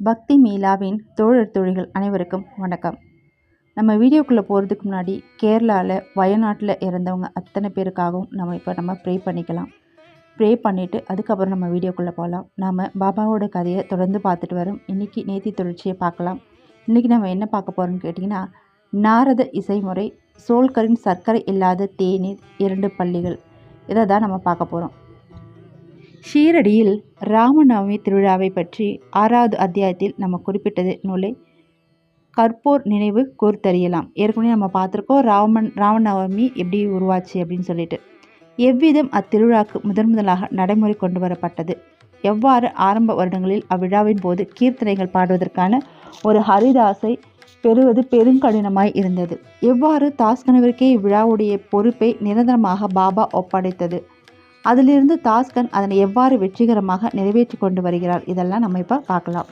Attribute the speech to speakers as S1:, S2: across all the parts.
S1: பக்தி மீலாவின் தோழர் தொழில்கள் அனைவருக்கும் வணக்கம். நம்ம வீடியோக்குள்ளே போகிறதுக்கு முன்னாடி கேரளாவில் வயநாட்டில் இறந்தவங்க அத்தனை பேருக்காகவும் நம்ம இப்போ நம்ம ப்ரே பண்ணிக்கலாம். ப்ரே பண்ணிவிட்டு அதுக்கப்புறம் நம்ம வீடியோக்குள்ளே போகலாம் நாம் பாபாவோட கதையை தொடர்ந்து பார்த்துட்டு வரோம். இன்றைக்கி நேத்தி தொடர்ச்சியை பார்க்கலாம். இன்றைக்கி நம்ம என்ன பார்க்க போகிறோம்னு கேட்டிங்கன்னா நாரத இசைமுறை சோல்கரின் சர்க்கரை இல்லாத தேநீர் இரண்டு பள்ளிகள். இதை தான் நம்ம பார்க்க போகிறோம் ஷீரடியில் ராமநவமி திருவிழாவை பற்றி ஆறாவது அத்தியாயத்தில் நம்ம குறிப்பிட்டது நூலை கற்போர் நினைவு கூர்த்தறியலாம். ஏற்கனவே நம்ம பார்த்துருக்கோம் ராமன் ராமநவமி எப்படி உருவாச்சு அப்படின்னு சொல்லிட்டு. எவ்விதம் அத்திருவிழாக்கு முதன் முதலாக நடைமுறை கொண்டு வரப்பட்டது? எவ்வாறு ஆரம்ப வருடங்களில் அவ்விழாவின் போது கீர்த்தனைகள் பாடுவதற்கான ஒரு ஹரிதாசை பெறுவது பெருங்கடினமாய் இருந்தது? எவ்வாறு தாஸ்கனவிற்கே இவ்விழாவுடைய பொறுப்பை நிரந்தரமாக பாபா ஒப்படைத்தது? அதிலிருந்து தாஸ்கன் அதனை எவ்வாறு வெற்றிகரமாக நிறைவேற்றி கொண்டு வருகிறார் இதெல்லாம் நம்ம இப்போ பார்க்கலாம்.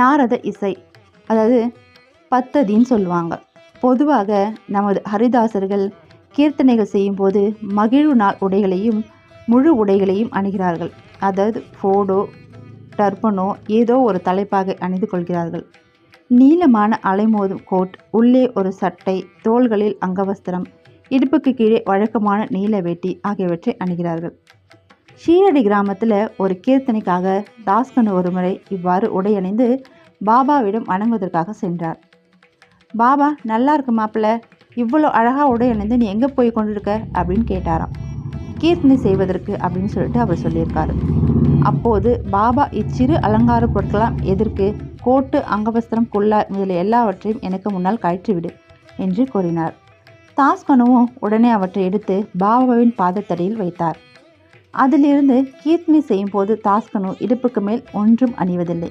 S1: நாரத இசை அதாவது பத்ததின்னு சொல்லுவாங்க. பொதுவாக நமது ஹரிதாசர்கள் கீர்த்தனைகள் செய்யும்போது மகிழ்வு நாள் உடைகளையும் முழு உடைகளையும் அணிகிறார்கள். அதாவது ஃபோடோ டர்பனோ ஏதோ ஒரு தலைப்பாகை அணிந்து கொள்கிறார்கள். நீளமான அலைமோதும் கோட் உள்ளே ஒரு சட்டை தோள்களில் அங்கவஸ்திரம் இடுப்புக்கு கீழே வழக்கமான நீல வேட்டி ஆகியவற்றை அணிகிறார்கள். ஷீரடி கிராமத்தில் ஒரு கீர்த்தனைக்காக தாஸ்கன் ஒருமுறை இவ்வாறு உடையணிந்து பாபாவிடம் வணங்குவதற்காக சென்றார். பாபா நல்லா இருக்கு மாப்பிள்ள இவ்வளோ அழகாக உடையணிந்து நீ எங்கே போய் கொண்டிருக்க? அப்படின்னு கேட்டாராம். கீர்த்தனை செய்வதற்கு அப்படின்னு சொல்லிட்டு அவர் சொல்லியிருக்காரு. அப்போது பாபா இச்சிறு அலங்கார பொருட்களாம் எதிர்க்கு கோட்டு அங்கவஸ்திரம் குல்லா முதலிய எல்லாவற்றையும் எனக்கு முன்னால் கழற்றிவிடு என்று கூறினார். தாஸ்கனுவும் உடனே அவற்றை எடுத்து பாபாவின் பாதத்தடியில் வைத்தார். அதிலிருந்து கீர்த்தனை செய்யும் போது தாஸ்கனு இடுப்புக்கு மேல் ஒன்றும் அணிவதில்லை.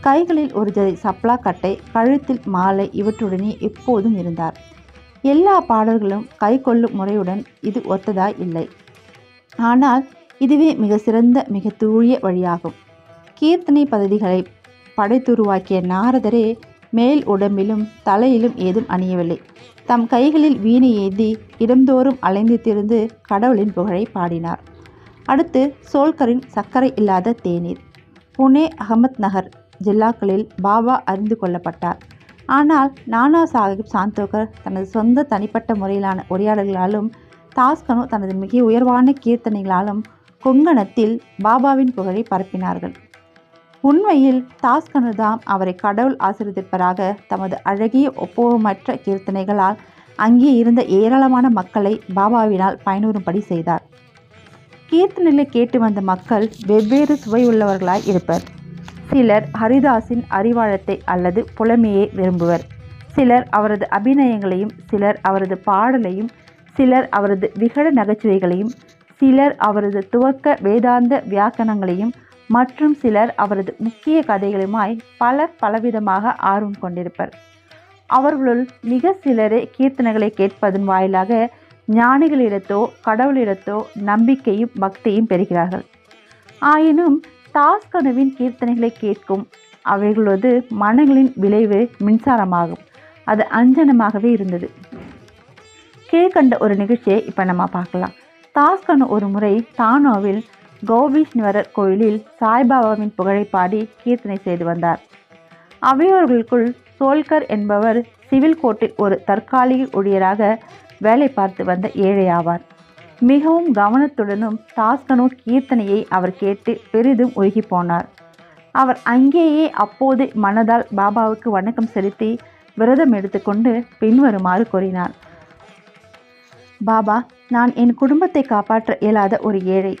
S1: கைகளில் ஒரு ஜதை சப்ளா கட்டை கழுத்தில் மாலை இவற்றுடனே எப்போதும் இருந்தார். எல்லா பாடல்களும் கை கொள்ளும் முறையுடன் இது ஒத்ததாய் இல்லை. ஆனால் இதுவே மிக சிறந்த மிக தூய வழியாகும். கீர்த்தனை பதவிகளை படைத்துருவாக்கிய நாரதரே மேல் உடம்பிலும் தலையிலும் ஏதும் அணியவில்லை. தம் கைகளில் வீணை ஏந்தி இடந்தோறும் அலைந்து திரிந்து கடவுளின் புகழை பாடினார். அடுத்து சோல்கரின் சர்க்கரை இல்லாத தேநீர். புனே அகமத் நகர் ஜில்லாக்களில் பாபா அறிந்து கொள்ளப்பட்டார். ஆனால் நானா சாஹிப் சாந்தோகர் தனது சொந்த தனிப்பட்ட முறையிலான உரையாடல்களாலும் தாஸ்கனு தனது மிக உயர்வான கீர்த்தனைகளாலும் கொங்கணத்தில் பாபாவின் புகழை பரப்பினார்கள். உண்மையில் தாஸ்கனுதாம் அவரை கடவுள் ஆசிரியப்பராக தமது அழகிய ஒப்புவமற்ற கீர்த்தனைகளால் அங்கே இருந்த ஏராளமான மக்களை பாபாவினால் பயனுறும்படி செய்தார். கீர்த்தனைகளை கேட்டு வந்த மக்கள் வெவ்வேறு சுவையுள்ளவர்களாய் இருப்பர். சிலர் ஹரிதாஸின் அறிவாழத்தை அல்லது புலமையை விரும்புவர். சிலர் அவரது அபிநயங்களையும் சிலர் அவரது பாடலையும் சிலர் அவரது விகட நகைச்சுவைகளையும் சிலர் அவரது துவக்க வேதாந்த வியாக்கணங்களையும் மற்றும் சிலர் அவரது முக்கிய கதைகளுமாய் பலர் பலவிதமாக ஆர்வம் கொண்டிருப்பர். அவர்களுள் மிக சிலரே கீர்த்தனைகளை கேட்பதன் வாயிலாக ஞானிகளிடத்தோ கடவுளிடத்தோ நம்பிக்கையும் பக்தியும் பெறுகிறார்கள். ஆயினும் தாஸ்கனுவின் கீர்த்தனைகளை கேட்கும் அவைகளது மனங்களின் விளைவு மின்சாரமாகும். அது அஞ்சனமாகவே இருந்தது. கீழ்கண்ட ஒரு நிகழ்ச்சியை இப்போ நம்ம பார்க்கலாம். தாஸ்கனு ஒரு முறை தானோவில் கோபீஸ்வரர் கோயிலில் சாய்பாபாவின் புகழை பாடி கீர்த்தனை செய்து வந்தார். அவையோர்களுக்குள் சோல்கர் என்பவர் சிவில் கோர்ட்டில் ஒரு தற்காலிக ஊழியராக வேலை பார்த்து வந்த ஏழை ஆவார் மிகவும் கவனத்துடனும் தாஸ்கனு கீர்த்தனையை அவர் கேட்டு பெரிதும் உருகி போனார். அவர் அங்கேயே அப்போது மனதால் பாபாவுக்கு வணக்கம் செலுத்தி விரதம் எடுத்துக்கொண்டு பின்வருமாறு கூறினார். பாபா நான் என் குடும்பத்தை காப்பாற்ற இயலாத ஒரு ஏழை.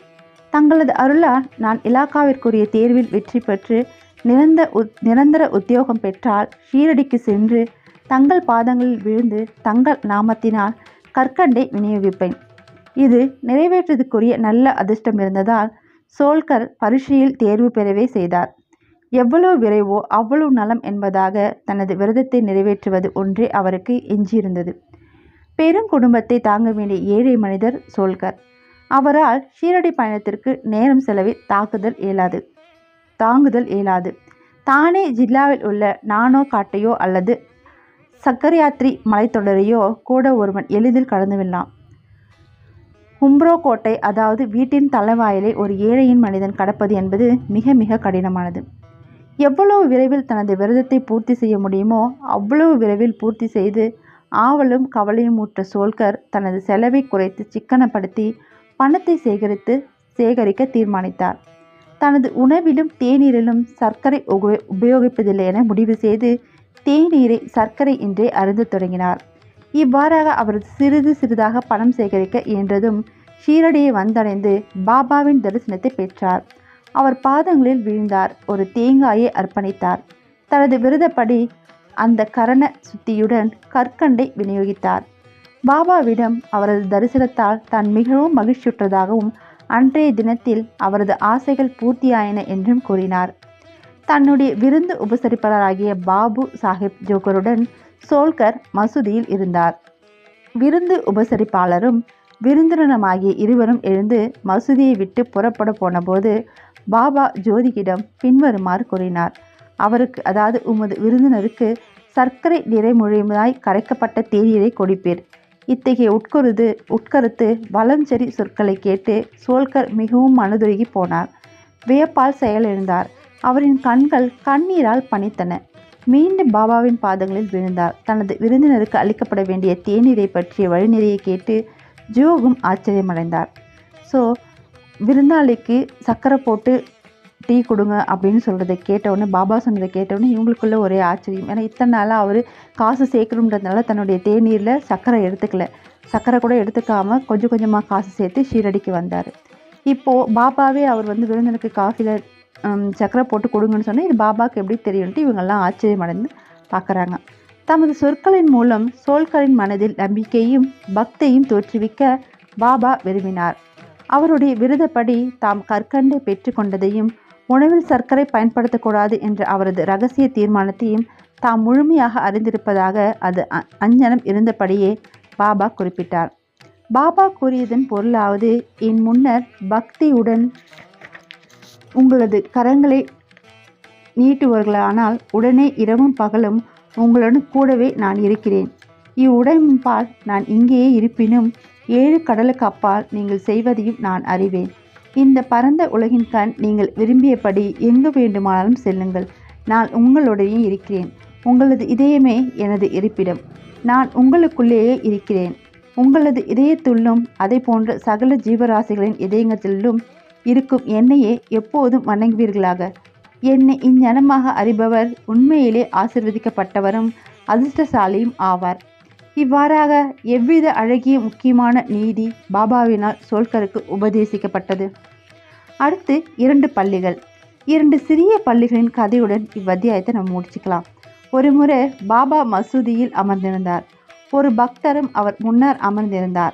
S1: தங்களது அருளால் நான் இலாக்காவிற்குரிய தேர்வில் வெற்றி பெற்று நிரந்த உத் நிரந்தர உத்தியோகம் பெற்றால் ஷீரடிக்கு சென்று தங்கள் பாதங்களில் விழுந்து தங்கள் நாமத்தினால் கற்கண்டை விநியோகிப்பேன். இது நிறைவேற்றதுக்குரிய நல்ல அதிர்ஷ்டம் இருந்ததால் சோல்கர் பரீட்சையில் தேர்வு பெறவே செய்தார். எவ்வளவு விரைவோ அவ்வளவு நலம் என்பதாக தனது விரதத்தை நிறைவேற்றுவது ஒன்றே அவருக்கு எஞ்சியிருந்தது. பெரும் குடும்பத்தை தாங்க வேண்டிய ஏழை மனிதர் சோல்கர். அவரால் ஷீரடி பயணத்திற்கு நேரம் செலவை தாக்குதல் இயலாது. தாங்குதல் இயலாது. தானே ஜில்லாவில் உள்ள நானோ காட்டையோ அல்லது சக்கரயாத்ரி மலைத்தொடரையோ கூட ஒருவன் எளிதில் கடந்துவிடலாம் உம்ப்ரோ கோட்டை அதாவது வீட்டின் தலைவாயிலை ஒரு ஏழையின் மனிதன் கடப்பது என்பது மிக மிக கடினமானது. எவ்வளவு விரைவில் தனது விரதத்தை பூர்த்தி செய்ய முடியுமோ அவ்வளவு விரைவில் பூர்த்தி செய்து ஆவலும் கவலையும் ஊற்ற சோல்கர் தனது செலவை குறைத்து சிக்கனப்படுத்தி பணத்தை சேகரித்து சேகரிக்க தீர்மானித்தார். தனது உணவிலும் தேநீரிலும் சர்க்கரை உபயோகிப்பதில்லை என முடிவு செய்து தேநீரை சர்க்கரை இன்றே அருந்து தொடங்கினார். இவ்வாறாக அவர் சிறிது சிறிதாக பணம் சேகரிக்க இயன்றதும் ஷீரடியை வந்தடைந்து பாபாவின் தரிசனத்தை பெற்றார். அவர் பாதங்களில் வீழ்ந்தார் ஒரு தேங்காயை அர்ப்பணித்தார். தனது விரதப்படி அந்த கரண சுத்தியுடன் கற்கண்டை விநியோகித்தார். பாபாவிடம் அவரது தரிசனத்தால் தான் மிகவும் மகிழ்ச்சியுற்றதாகவும் அன்றைய தினத்தில் அவரது ஆசைகள் பூர்த்தியாயின என்றும் கூறினார். தன்னுடைய விருந்து உபசரிப்பாளராகிய பாபு சாஹிப் ஜோகருடன் சோல்கர் மசூதியில் இருந்தார். விருந்து உபசரிப்பாளரும் விருந்தினருமாகிய இருவரும் எழுந்து மசூதியை விட்டு புறப்பட போனபோது பாபா ஜோதிகிடம் பின்வருமாறு கூறினார். அவருக்கு அதாவது உமது விருந்தினருக்கு சர்க்கரை நிறைமொழியுமாய் கரைக்கப்பட்ட தேநீரை கொடுப்பீர். இத்தகைய உட்கருது உட்கருத்து வலஞ்செறி சொற்களை கேட்டு சோல்கர் மிகவும் மனதுருகி போனார். வியப்பால் செயலிழந்தார். அவரின் கண்கள் கண்ணீரால் பனித்தன மீண்டும் பாபாவின் பாதங்களில் விழுந்தார். தனது விருந்தினருக்கு அளிக்கப்பட வேண்டிய தேநீரை பற்றிய வழிநெறியை கேட்டு ஜோகும் ஆச்சரியமடைந்தார். ஸோ விருந்தாளிக்கு சக்கரை போட்டு டீ கொடுங்க அப்படின்னு சொல்கிறத கேட்டவுடனே பாபா சொன்னதை கேட்டவுடனே இவங்களுக்குள்ளே ஒரே ஆச்சரியம். ஏன்னா இத்தனை நாளாக அவர் காசு சேர்க்கணுன்றதுனால தன்னுடைய தேநீரில் சர்க்கரை எடுத்துக்கல. சர்க்கரை கூட எடுத்துக்காமல் கொஞ்சம் கொஞ்சமாக காசு சேர்த்து ஷீரடிக்கு வந்தார். இப்போது பாபாவே அவர் வந்து விருந்தினருக்கு காஃபியில் சர்க்கரை போட்டு கொடுங்கன்னு சொன்னால் இது பாபாவுக்கு எப்படி தெரியும்ட்டு இவங்கெல்லாம் ஆச்சரியமடைந்து பார்க்குறாங்க. தமது சொற்களின் மூலம் சோல்கரின் மனதில் நம்பிக்கையும் பக்தியும் தோற்றுவிக்க பாபா விரும்பினார். அவருடைய விருதப்படி தாம் கற்கண்டை பெற்றுக்கொண்டதையும் உணவில் சர்க்கரை பயன்படுத்தக்கூடாது என்ற அவரது ரகசிய தீர்மானத்தையும் தாம் முழுமையாக அறிந்திருப்பதாக அது அஞ்சனம் இருந்தபடியே பாபா குறிப்பிட்டார். பாபா கூறியதன் பொருளாவது என் முன்னர் பக்தியுடன் உங்களது கரங்களை நீட்டுவர்களானால் உடனே இரவும் பகலும் உங்களுடன் கூடவே நான் இருக்கிறேன். இவ்வுடன்பால் நான் இங்கேயே இருப்பினும் ஏழு கடலுக்கு அப்பால் நீங்கள் செய்வதையும் நான் அறிவேன். இந்த பரந்த உலகின் கண் நீங்கள் விரும்பியபடி எங்கு வேண்டுமானாலும் செல்லுங்கள். நான் உங்களுடைய இருக்கிறேன். உங்களது இதயமே எனது இருப்பிடம். நான் உங்களுக்குள்ளேயே இருக்கிறேன். உங்களது இதயத்துள்ளும் அதை போன்ற சகல ஜீவராசிகளின் இதயங்களிலும் இருக்கும் என்னையே எப்போதும் வணங்குவீர்களாக. என்னை இஞ்ஞனமாக அறிபவர் உண்மையிலே ஆசிர்வதிக்கப்பட்டவரும் அதிர்ஷ்டசாலியும் ஆவார். இவ்வாறாக எவ்வித அழகிய முக்கியமான நீதி பாபாவினால் சோல்கருக்கு உபதேசிக்கப்பட்டது. அடுத்து இரண்டு பள்ளிகள். இரண்டு சிறிய பள்ளிகளின் கதையுடன் இவ்வத்தியாயத்தை நம்ம முடிச்சுக்கலாம். ஒரு முறை பாபா மசூதியில் அமர்ந்திருந்தார். ஒரு பக்தரும் அவர் முன்னர் அமர்ந்திருந்தார்.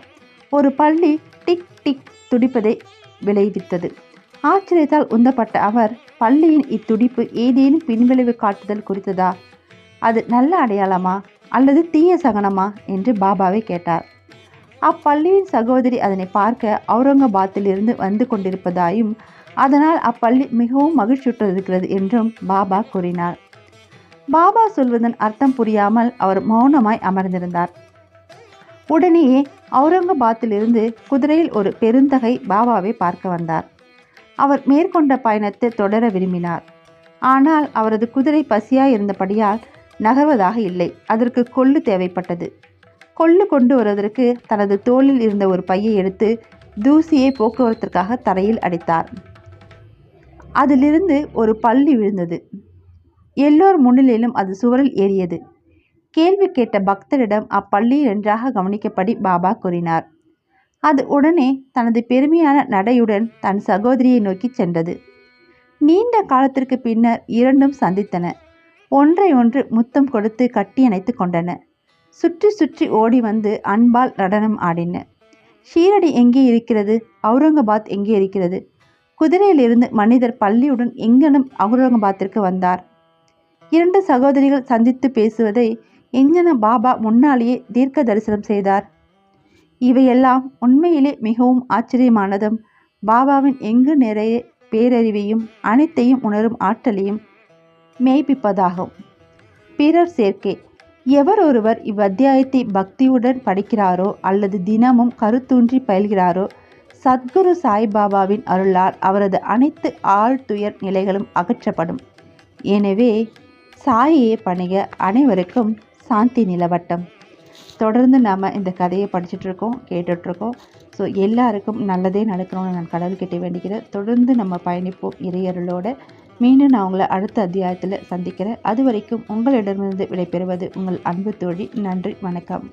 S1: ஒரு பள்ளி டிக் டிக் துடிப்பதை விளைவித்தது. ஆச்சரியத்தால் உந்தப்பட்ட அவர் பள்ளியின் இத்துடிப்பு ஏதேனும் பின்விளைவு காட்டுதல் குறித்ததா? அது நல்ல அடையாளமா? அல்லது தீய சகனமா? என்று பாபாவை கேட்டார். அப்பள்ளியின் சகோதரி அதனை பார்க்க அவுரங்காபாத்திலிருந்து வந்து கொண்டிருப்பதாயும் அதனால் அப்பள்ளி மிகவும் மகிழ்ச்சியுற்றிருக்கிறது என்றும் பாபா கூறினார். பாபா சொல்வதன் அர்த்தம் புரியாமல் அவர் மௌனமாய் அமர்ந்திருந்தார். உடனேயே அவுரங்காபாத்திலிருந்து குதிரையில் ஒரு பெருந்தகை பாபாவை பார்க்க வந்தார். அவர் மேற்கொண்ட பயணத்தை தொடர விரும்பினார். ஆனால் அவரது குதிரை பசியாய் இருந்தபடியால் நகர்வதாக இல்லை. அதற்கு கொள்ளு தேவைப்பட்டது. கொள்ளு கொண்டு வருவதற்கு தனது தோளில் இருந்த ஒரு பையை எடுத்து தூசியை போக்குவரத்திற்காக தரையில் அடித்தார். அதிலிருந்து ஒரு பள்ளி விழுந்தது. எல்லோர் முன்னிலையிலும் அது சுவரில் ஏறியது. கேள்வி கேட்ட பக்தரிடம் அப்பள்ளி நன்றாக கவனிக்கப்படி பாபா கூறினார். அது உடனே தனது பெருமையான நடையுடன் தன் சகோதரியை நோக்கி சென்றது. நீண்ட காலத்திற்கு பின்னர் இரண்டும் சந்தித்தன. ஒன்றை ஒன்று முத்தம் கொடுத்து கட்டியணைத்து கொண்டன. சுற்றி சுற்றி ஓடி வந்து அன்பால் நடனம் ஆடின. ஷீரடி எங்கே இருக்கிறது? அவுரங்காபாத் எங்கே இருக்கிறது? குதிரையிலிருந்து மனிதர் பள்ளியுடன் எங்கனும் அவுரங்காபாத்திற்கு வந்தார். இரண்டு சகோதரிகள் சந்தித்து பேசுவதை எங்கன பாபா முன்னாலேயே தீர்க்க தரிசனம் செய்தார். இவையெல்லாம் உண்மையிலே மிகவும் ஆச்சரியமானதும் பாபாவின் எங்கு நிறைய பேரறிவையும் அனைத்தையும் உணரும் ஆற்றலையும் மெய்ப்பிப்பதாகும். பிறர் சேர்க்கை. எவர் ஒருவர் இவ்வத்தியாயத்தை பக்தியுடன் படிக்கிறாரோ அல்லது தினமும் கருத்தூன்றி பயில்கிறாரோ சத்குரு சாய்பாபாவின் அருளால் அவரது அனைத்து ஆழ்துயர் நிலைகளும் அகற்றப்படும். எனவே சாயை பணிக அனைவருக்கும் சாந்தி நிலவட்டம். தொடர்ந்து நாம் இந்த கதையை படிச்சுட்ருக்கோம் கேட்டுட்ருக்கோம் ஸோ எல்லாருக்கும் நல்லதே நடக்கணும்னு நான் கடவுள்கிட்ட வேண்டிக்கிறேன். தொடர்ந்து நம்ம பயணிப்போம் இறையருளோட. மீண்டும் நான் உங்களை அடுத்த அத்தியாயத்தில் சந்திக்கிறேன். அது வரைக்கும் உங்களிடமிருந்து விடைபெறுவது உங்கள் அன்பு தோழி. நன்றி வணக்கம்.